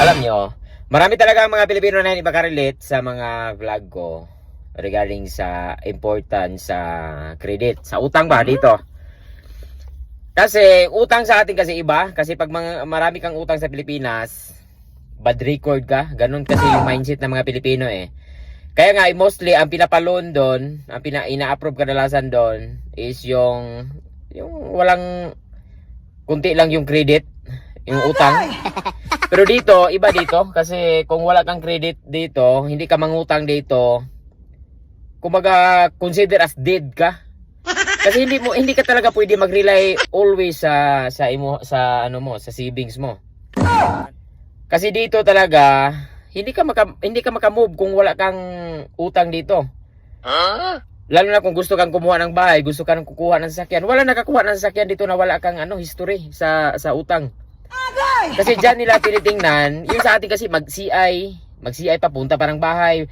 Alam nyo, marami talaga ang mga Pilipino na hindi makarelate sa mga vlog ko regarding sa importance sa credit. Sa utang ba dito? Kasi utang sa atin kasi iba. Kasi pag mga, marami kang utang sa Pilipinas, bad record ka. Ganun kasi yung mindset ng mga Pilipino eh. Kaya nga, mostly, ang pinapaloan doon, ang pina, ina-approve kadalasan doon, is yung, yung walang, kunti lang yung credit, yung utang. Pero dito, iba dito, kasi kung wala kang credit dito, hindi ka mangutang dito, kumbaga, consider as dead ka. Kasi hindi mo hindi ka talaga pwede mag-rely always sa sa imo sa ano mo, sa savings mo. Kasi dito talaga hindi ka maka, hindi ka maka-move kung wala kang utang dito. Lalo na kung gusto kang kumuha ng bahay, gusto kang kukuha ng sasakyan. Wala nakakuha ng sasakyan dito na wala kang ano history sa sa utang. Kasi diyan nila tinitingnan, yung sa atin kasi mag-CI, mag-CI pa punta parang bahay,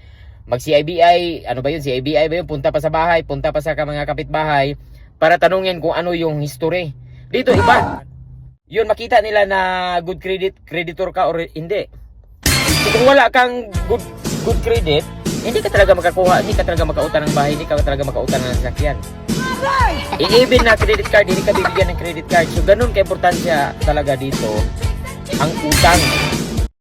mag-CIBI, ano ba yun, CIBI ba yun, punta pa sa bahay, punta pa sa mga kapitbahay para tanungin kung ano yung history. Dito iba. Yun makita nila na good credit creditor ka or hindi. So, kung wala kang good good credit, hindi ka talaga makakuha, hindi ka talaga makautang ng bahay, hindi ka talaga makautang ng sasakyan. I-even na credit card, hindi ka bibigyan ng credit card. So, ganun ka-importansya talaga dito ang utang.